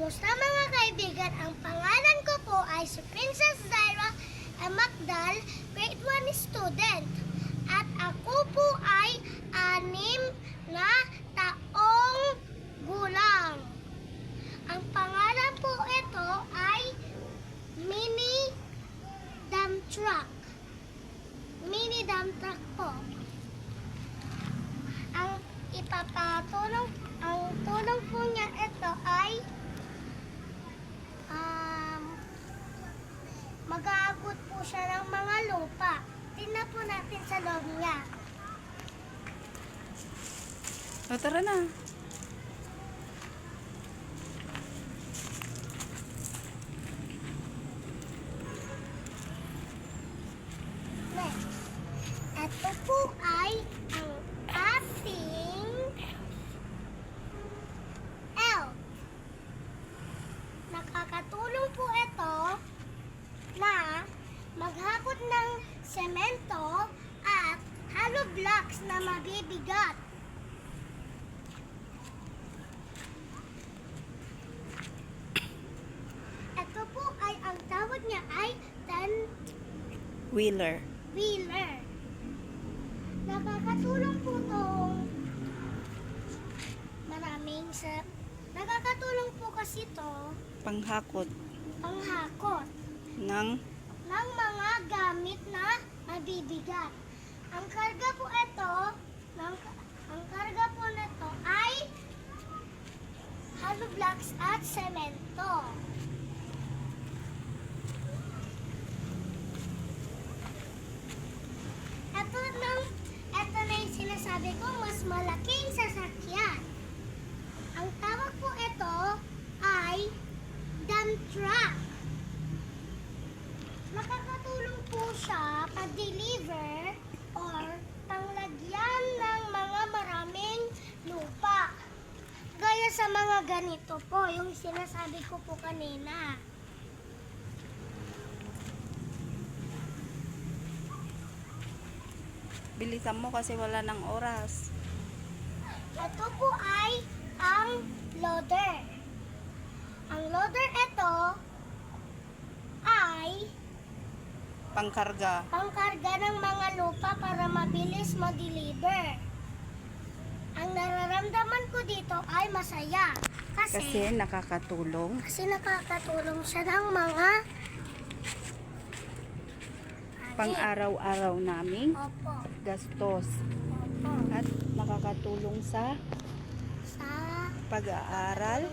Kumusta mga kaibigan? Ang pangalan ko po ay si Princess Zyra M. Macdal, grade 1 student. At ako po ay anim na taong gulang. Ang pangalan po ito ay Mini Dump Truck. Mini Dump Truck po. Ang ipapatulong, ang tulong po niya ito ay po siya ng mga lupa. Tingnan po natin sa loob niya. O, tara na. Next. Ito po ay ang ating L. Nakakatulong po ito na maghakot ng semento at hollow blocks na mabibigat. Ito po ay ang tawag niya ay 10 Wheeler. wheeler. Nakakatulong po tong maraming sa nakakatulong po kasi to Panghakot panghakot ng ng mga. Ang karga po ito, ng, ang karga po nito ay hollow blocks at semento. Ito nang ito na yung sinasabi ko, mas malaking sasakyan. Ang tawag po ito ay dump truck. Nakakatulong po siya pag-deliver or panglagyan ng mga maraming lupa. Gaya sa mga ganito po, yung sinasabi ko po kanina. bilisan mo kasi wala ng oras. Ito po ay ang loader. Ang loader ito ay Pangkarga. pangkarga ng mga lupa para mabilis ma-deliver. Ang nararamdaman ko dito ay masaya. Kasi, Kasi nakakatulong kasi nakakatulong siya ng mga pang-araw-araw naming Opo. gastos Opo. at nakakatulong sa Sa pag-aaral